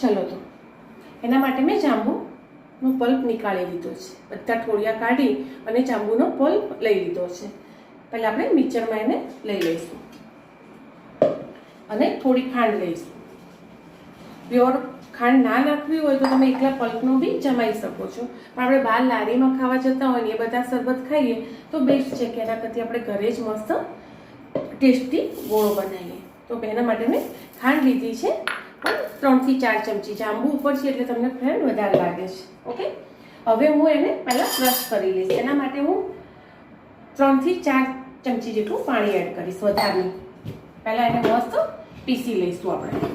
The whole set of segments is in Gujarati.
ચલો તો એના માટે મેં જાંબુનો પલ્પ નીકાળી લીધો છે. બધા ઠોળિયા કાઢી અને જાંબુનો પલ્પ લઈ લીધો છે. પહેલાં આપણે મિક્સરમાં એને લઈ લઈશું. અને થોડી ખાંડ લઈશું. પ્યોર ખાંડ ના નાખવી હોય તો તમે એકલા પલ્પનું બી જમાઈ શકો છો. પણ આપણે બહાર લારીમાં ખાવા જતા હોય ને એ બધા શરબત ખાઈએ તો બેસ્ટ છે કે એના કરતી આપણે ઘરે જ મસ્ત ટેસ્ટી ગોળો બનાવીએ. તો એના માટે મેં ખાંડ લીધી છે. પણ ત્રણથી ચાર ચમચી જાંબુ ઉપર છે એટલે તમને ફ્રેન્ડ વધારે લાગે છે, ઓકે? હવે હું એને પહેલાં ક્રશ કરી લઈશ. એના માટે હું ત્રણથી ચાર ચમચી જેટલું પાણી એડ કરીશ વધારની પહેલાં એને મસ્ત પીસી લઈશું આપણે.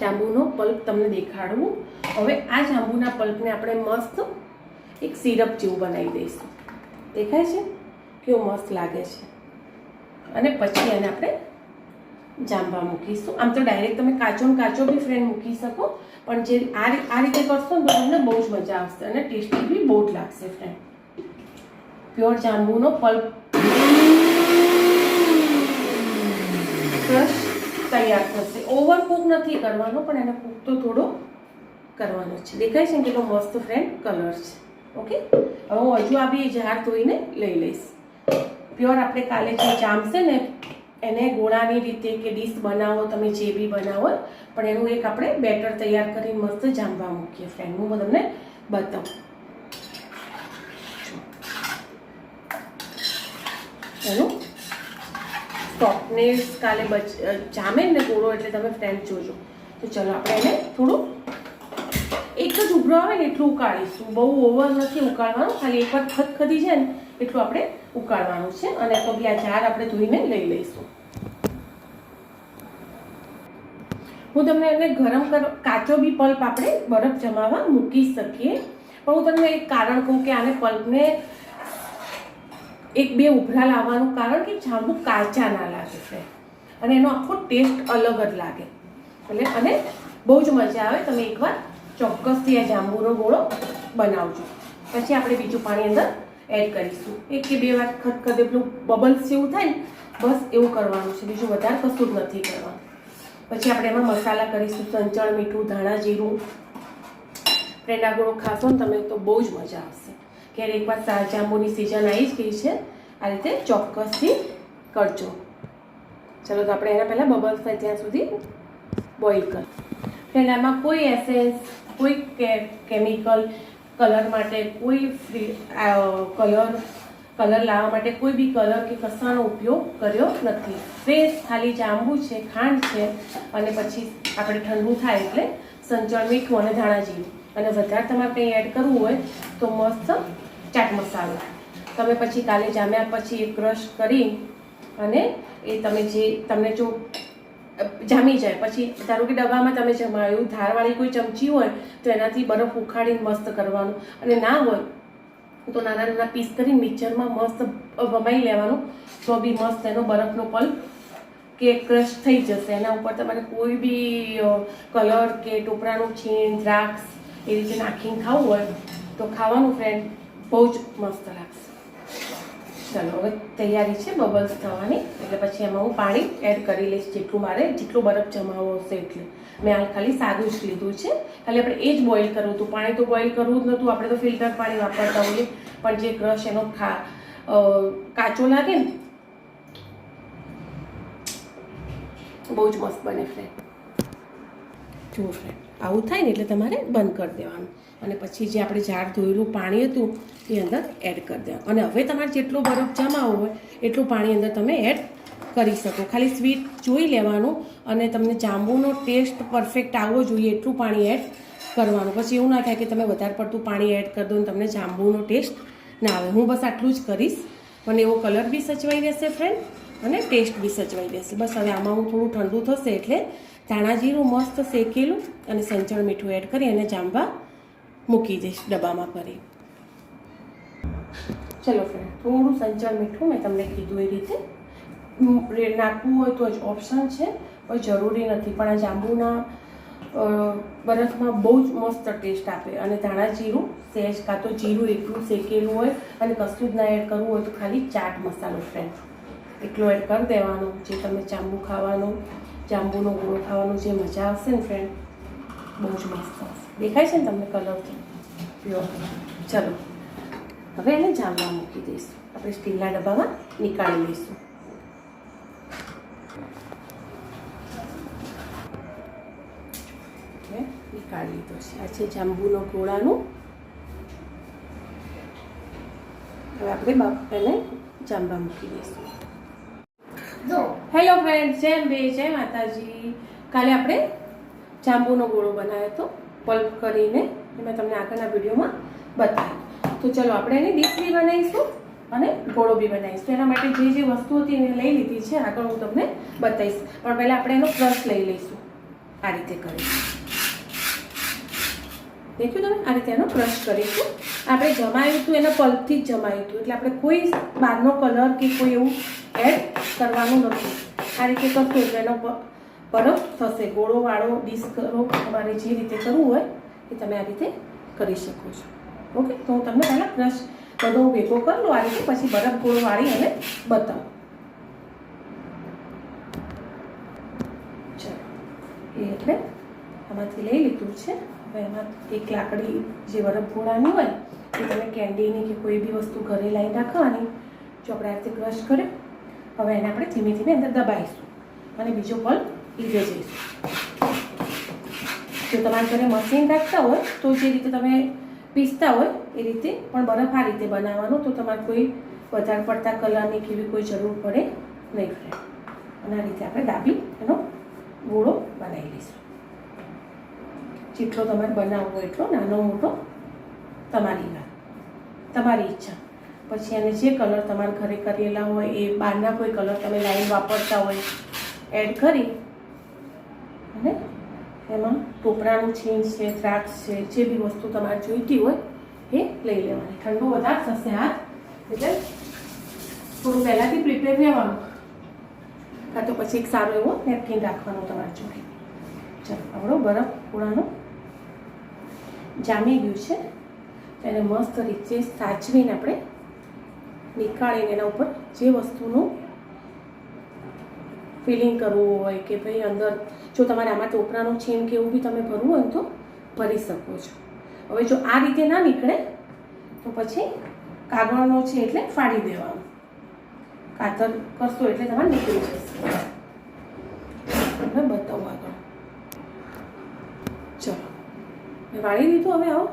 જાંબુનો પલ્પ તમને દેખાડવું હવે આ જાંબુના પલ્પને આપણે મસ્ત એક સિરપ જેવું બનાવી દઈશું. દેખાય છે? કેવું મસ્ત લાગે છે. અને પછી એને આપણે જાંબા મૂકીશું. આમ તો ડાયરેક્ટ તમે કાચો ને કાચો બી ફ્રેન્ડ મૂકી શકો, પણ જે આ આ રીતે કરશો ને તો તમને બહુ જ મજા આવશે અને ટેસ્ટી બી બહુ જ લાગશે ફ્રેન્ડ પ્યોર જાંબુનો પલ્પ. ક્રશ તૈયાર થશે. ઓવર કુક નથી કરવાનો, પણ એને કુક થોડો કરવાનો છે. દેખાય છે કેટલો મસ્ત ફ્રેન્ડ કલર છે. ઓકે હવે હું હજુ આ બી જાર ધોઈને લઈ લઈશ. પ્યોર આપણે કાલે જે જામશે ને, એને ગોળાની રીતે કે ડીશ બનાવો, તમે જે બી બનાવો, પણ એનું એક આપણે બેટર તૈયાર કરીને મસ્ત જામવા મૂકીએ ફ્રેન્ડ હું તમને બતાવું. એનું સોફ્ટનેસ કાલે બચ જામે ને ગોળો એટલે તમે ફ્રેન્ચ જોજો. તો ચલો આપણે એને થોડું એક જ ઉભરો આવે ને એટલું ઉકાળીશું. બહુ ઓવર નથી ઉકાળવાનું, ખાલી એકવાર ખતખતી છે ને એટલું આપણે ઉકાળવાનું છે અને તો બી આ જાર આપણે ધોઈને લઈ લઈશું. હું તમને એને ગરમ કર, કાચો બી પલ્પ આપણે બરફ જમાવા મૂકી શકીએ. પણ હું તમને એક કારણ કહું કે આને પલ્પને એક બે ઉભરા લાવવાનું કારણ કે જાંબુ કાચા ના લાગે છે. અને એનો આખો ટેસ્ટ અલગ જ લાગે. એટલે અને બહુ જ મજા આવે. તમે એકવાર ચોક્કસથી આ જાંબુનો ગોળો બનાવજો. પછી આપણે બીજું પાણી અંદર એડ કરીશું. એક કે બે વાર ખતખતે એટલું બબલ્સ જેવું થાય ને, બસ એવું કરવાનું છે. બીજું વધારે કશું નથી કરવાનું. પછી આપણે એમાં મસાલા કરીશું. સંચળ મીઠું, ધાણા જીરું. ફ્રેન્ડ ગોળો ખાશો ને તમે તો બહુ જ મજા આવશે. ક્યારે એકવાર સા જાંબુની સિઝન આવી જ ગઈ છે. આ રીતે ચોક્કસથી કરજો. ચલો તો આપણે એના પહેલાં બબલ્સ થાય ત્યાં સુધી બોઇલ કર. ફ્રેન્ડ આમાં કોઈ એસેન્સ કોઈ કેમિકલ કલર માટે કોઈ ફ્રી કલર કલર લાવવા માટે કોઈ બી કલર કે કશાનો ઉપયોગ કર્યો નથી. ફ્રેશ ખાલી જાંબુ છે, ખાંડ છે અને પછી આપણે ઠંડુ થાય એટલે સંચળ મીઠું અને ધાણા જીરું. અને વધારે તમારે કંઈ એડ કરવું હોય તો મસ્ત ચાટ મસાલો. તમે પછી કાલે જામ્યા પછી એ ક્રશ કરી અને એ તમે જે તમને જો જામી જાય, પછી ધારો કે ડબ્બામાં તમે જમાયું ધારવાળી કોઈ ચમચી હોય, તો એનાથી બરફ ઉખાડીને મસ્ત કરવાનું. અને ના હોય, તો નાના નાના પીસ કરીને મિક્સરમાં મસ્ત વમાઈ લેવાનું, તો બી મસ્ત એનો બરફનો પલ્પ કે ક્રશ થઈ જશે. એના ઉપર તમારે કોઈ બી કલર કે ટોપરાનું છીણ, દ્રાક્ષ એ રીતે નાખીને ખાવું હોય, તો ખાવાનું ફ્રેન્ડ બહુ જ મસ્ત લાગશે. ચાલો, હવે તૈયારી છે બબલ્સ થવાની. એટલે પછી એમાં હું પાણી એડ કરી લઈશ જેટલું મારે, જેટલું બરફ જમાવો હશે એટલે. મેં હાલ ખાલી સાદું જ લીધું છે. ખાલી આપણે એ જ બોઇલ કરવું હતું. પાણી તો બોઇલ કરવું જ નહોતું. આપણે તો ફિલ્ટર પાણી વાપરતા હોઈએ. પણ જે ક્રશ એનો ખા કાચો લાગે ને, બહુ જ મસ્ત બને ફ્રેન્ડ જુઓ ફ્રેન્ડ આવું થાય ને એટલે તમારે બંધ કરી દેવાનું. અને પછી જે આપણે ઝાડ ધોયેલું પાણી હતું, એ અંદર એડ કરી દેવાનું. અને હવે તમારે જેટલો બરફ જમાવો હોય, એટલું પાણી અંદર તમે એડ કરી શકો. ખાલી સ્વીટ જોઈ લેવાનું અને તમને જાંબુનો ટેસ્ટ પરફેક્ટ આવવો જોઈએ, એટલું પાણી એડ કરવાનું. પછી એવું ના થાય કે તમે વધારે પડતું પાણી એડ કરી દો અને તમને જાંબુનો ટેસ્ટ ના આવે. હું બસ આટલું જ કરીશ. પણ એવો કલર બી સચવાઈ રહેશે ફ્રેન્ડ અને ટેસ્ટ બી સચવાઈ રહેશે બસ હવે આમાં હું થોડું ઠંડુ થશે એટલે ધાણા જીરું મસ્ત શેકેલું અને સંચળ મીઠું એડ કરી અને જાંબા મૂકી દઈશ ડબ્બામાં ભરી ચલો ફ્રેન્ડ થોડું સંચળ મીઠું મેં તમને કીધું એ રીતે. નાખવું હોય તો જ ઓપ્શન છે કોઈ જરૂરી નથી. પણ આ જાંબુના બરફમાં બહુ જ મસ્ત ટેસ્ટ આપે. અને ધાણા જીરું સહેજ કાં તો જીરું એટલું શેકેલું હોય અને કશું જ ના એડ કરવું હોય તો ખાલી ચાટ મસાલો ફ્રેન્ડ એટલો એડ કરી દેવાનો, જે તમે જાંબુ ખાવાનું જાંબુનો ગોળો ખાવાનો જે મજા આવશે ને ફ્રેન્ડ બહુ જ મસ્ત આવશે. દેખાય છે ને તમને કલરથી પ્યોર ચલો, હવે એને જામવા મૂકી દઈશું. આપણે સ્ટીલના ડબ્બામાં નીકાળી લઈશું. નીકાળી લીધો છે. આ છે જાંબુનો ગોળાનું. હવે આપણે બાપ એને જાંબા મૂકી દઈશું. હેલો ફ્રેન્ડ જેમ બે જય માતાજી. કાલે આપણે જાંબુનો ગોળો બનાવ્યો હતો. પલ્પ કરીને મેં તમને આગળના વિડીયોમાં બતાવ્યું તો ચલો આપણે એની ડીશ બી બનાવીશું અને ગોળો બી બનાવીશું. એના માટે જે જે વસ્તુ હતી એને લઈ લીધી છે, આગળ હું તમને બતાવીશ. પણ પહેલાં આપણે એનો ક્રશ લઈ લઈશું. આ રીતે કરીશું. દેખ્યું તમે? આ રીતે એનો ક્રશ કરીશું. આપણે જમાયું હતું, એના પલ્પથી જ જમાયું હતું. એટલે આપણે કોઈ બહારનો કલર કે કોઈ એવું એડ કરવાનું નથી. આ રીતે કરશો એટલે એનો બરફ થશે. ગોળો વાળો ડીશ કરો તમારે જે રીતે કરવું હોય એ તમે આ રીતે કરી શકો છો. ઓકે? તો હું તમને પહેલાં બ્રશ બધો ભેગો કરી લો આ રીતે પછી બરફ ગોળો વાળી અને બતાવો. ચાલો. એ એટલે આમાંથી લઈ લીધું છે. હવે એમાં એક લાકડી જે બરફ ગોળાની હોય એ તમે કેન્ડીની કે કોઈ બી વસ્તુ ઘરે લાવી નાખવાની જો આપણે આ રીતે બ્રશ કર્યો. હવે એને આપણે ધીમે ધીમે અંદર દબાવીશું અને બીજો પલ્પ લીધે જઈશું. જો તમારે ઘરે મશીન રાખતા હોય, તો જે રીતે તમે પીસતા હોય, એ રીતે પણ બરફ આ રીતે બનાવવાનું, તો તમારે કોઈ વધારે પડતા કલરની કેવી કોઈ જરૂર પડે નહીં ફ્રેન્ડ અને આ રીતે આપણે ડાબી એનો ગોળો બનાવી લઈશું. જેટલો તમારે બનાવવો એટલો નાનો મોટો તમારી વાત, તમારી ઈચ્છા. પછી એને જે કલર તમારા ઘરે કરેલા હોય, એ બહારના કોઈ કલર તમે લાઈન વાપરતા હોય, એડ કરી અને એમાં ટોપરાનું છીન છે, દ્રાક્ષ છે, જે બી વસ્તુ તમારે જોઈતી હોય, એ લઈ લેવાની. ઠંડુ વધારે થશે હાથ, એટલે થોડું પહેલાંથી પ્રિપેર રહેવાનું. કાં તો પછી એક સારો એવો નેપકિન રાખવાનો તમારા જોડે. ચાલો આપણો બરફ પૂરાનો જામી ગયું છે. એને મસ્ત રીતે સાચવીને આપણે નીકાળીને એના ઉપર જે વસ્તુનું ફિલિંગ કરવું હોય કે ભાઈ અંદર જો તમારે આમાં ટોપરાનું ચેન કે એવું બી તમે ભરવું હોય તો ભરી શકો છો. હવે જો આ રીતે ના નીકળે, તો પછી કાગળનો છે એટલે ફાડી દેવાનું. કાતર કરશો એટલે તમારે નીકળી જશે. હવે બતાવું આગળ. ચલો. મેં વાળી દીધું હવે આવો.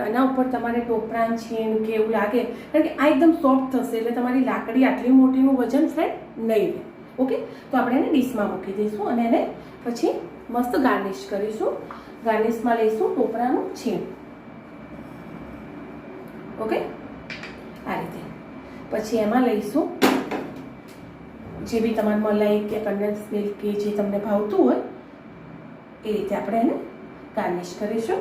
એના ઉપર તમારે ટોપરાન છીણ કે એવું લાગે. કારણ કે આ એકદમ સોફ્ટ થશે એટલે તમારી લાકડી આટલી મોટીનું વજન ફ્રેન્ડ નહીં રહે. ઓકે તો આપણે એને ડીશમાં મૂકી દઈશું અને એને પછી મસ્ત ગાર્નિશ કરીશું. ગાર્નિશમાં લઈશું ટોપરાનું છીણ. ઓકે આ રીતે. પછી એમાં લઈશું જે બી તમારે મલાઈ કે કન્ડેન્સ મિલ્ક કે જે તમને ભાવતું હોય, એ રીતે આપણે એને ગાર્નિશ કરીશું.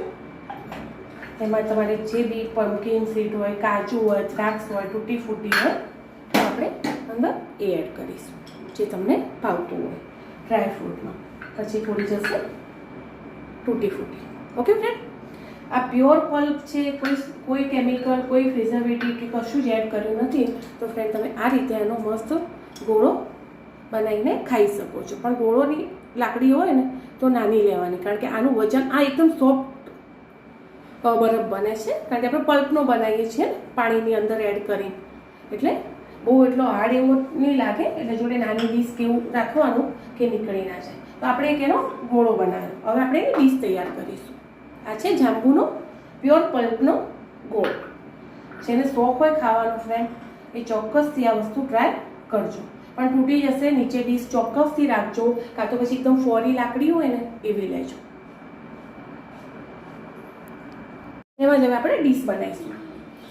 એમાં તમારે જે બી પમ્પકિન સીડ હોય, કાજુ હોય, દ્રાક્ષ હોય, તૂટી ફૂટી હોય આપણે અંદર એ એડ કરીશું, જે તમને ભાવતું હોય ડ્રાય ફ્રૂટમાં પછી થોડી જશે તૂટી ફૂટી. ઓકે ફ્રેન્ડ આ પ્યોર પલ્પ છે, કોઈ કોઈ કેમિકલ કોઈ પ્રિઝર્વેટિવ કે કશું જ એડ કર્યું નથી, તો ફ્રેન્ડ તમે આ રીતે એનો મસ્ત ગોળો બનાવીને ખાઈ શકો છો. પણ ગોળોની લાકડી હોય ને, તો નાની લેવાની, કારણ કે આનું વજન આ એકદમ સોફ્ટ બરફ બને છે. કારણ કે આપણે પલ્પનો બનાવીએ છીએ, પાણીની અંદર એડ કરી. એટલે બહુ એટલો હાર્ડ એવો નહીં લાગે, એટલે જોડે નાની ડીશ કે એવું રાખવાનું કે નીકળી ના જાય. તો આપણે એક એનો ગોળો બનાવ્યો. હવે આપણે એની ડીશ તૈયાર કરીશું. આ છે જાંબુનો પ્યોર પલ્પનો ગોળ. જેને શોખ હોય ખાવાનો ફ્રેન્ડ એ ચોક્કસથી આ વસ્તુ ટ્રાય કરજો. પણ તૂટી જશે નીચે ડીશ ચોક્કસથી રાખજો. કાં તો પછી એકદમ ફોરી લાકડી હોય ને, એવી લેજો. એમાં જ હવે આપણે ડીશ બનાવીશું.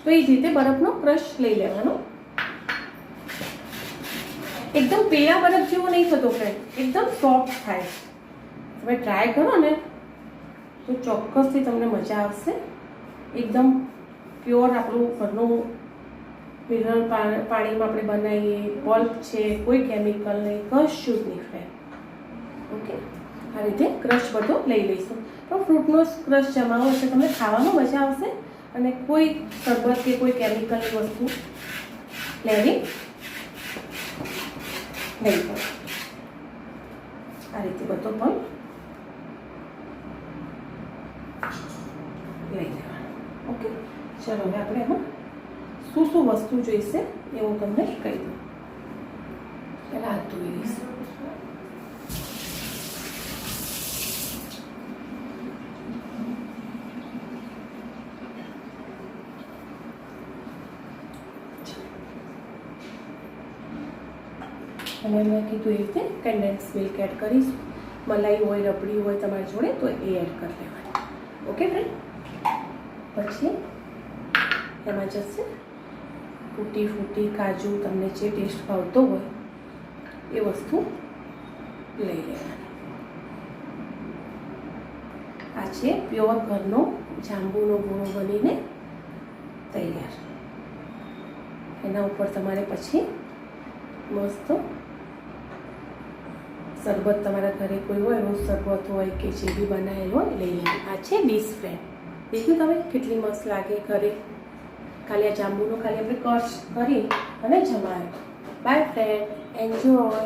તો એ જ રીતે બરફનો ક્રશ લઈ લેવાનો. એકદમ પેલા બરફ જેવો નહીં થતો ફ્રેન્ડ એકદમ સોફ્ટ થાય. તમે ટ્રાય કરો ને, તો ચોક્કસથી તમને મજા આવશે. એકદમ પ્યોર આપણું ઘરનું મિનરલ પાણીમાં આપણે બનાવીએ બલ્બ છે, કોઈ કેમિકલ નહીં, કશું જ નહીં ફ્રેન્ડ ઓકે આ રીતે ક્રશ બધો લઈ લઈશું. તો ફ્રૂટનો ક્રશ જમાવો એટલે તમને ખાવાનું મજા આવશે અને કોઈ શરબત કે કોઈ કેમિકલની વસ્તુ લેવી નહીં પડે. આ રીતે બધો પણ લઈ લેવાનો. ઓકે, ચલો હવે આપણે એમાં શું શું વસ્તુ જોઈશે એ હું તમને કહી દઉં. પહેલાં હાથ ધોઈ લઈશું. અને મેં કીધું એ રીતે કન્ડેન્સ મિલ્ક એડ કરીશું. મલાઈ હોય, રબડી હોય તમારી જોડે, તો એ એડ કરી લેવાની. ઓકે ફ્રેન્ડ પછી એમાં જશે ફૂટી ફૂટી કાજુ તમને જે ટેસ્ટ ભાવતો હોય એ વસ્તુ લઈ લેવાની. આ છે પ્યોર ઘરનો જાંબુનો ગુણો બનીને તૈયાર. એના ઉપર તમારે પછી મસ્ત શરબત તમારા ઘરે કોઈ હોય, રોજ શરબત હોય કે જે બી બનાવેલ હોય, લઈ લેવું આ છે ડીશ ફ્રેન્ડ દેખ્યું તમે કેટલી મસ્ત લાગે ઘરે. ખાલી આ જાંબુનો ખાલી આપણે કશ કરી અને જમાય બાય ફ્રેન્ડ એન્જોય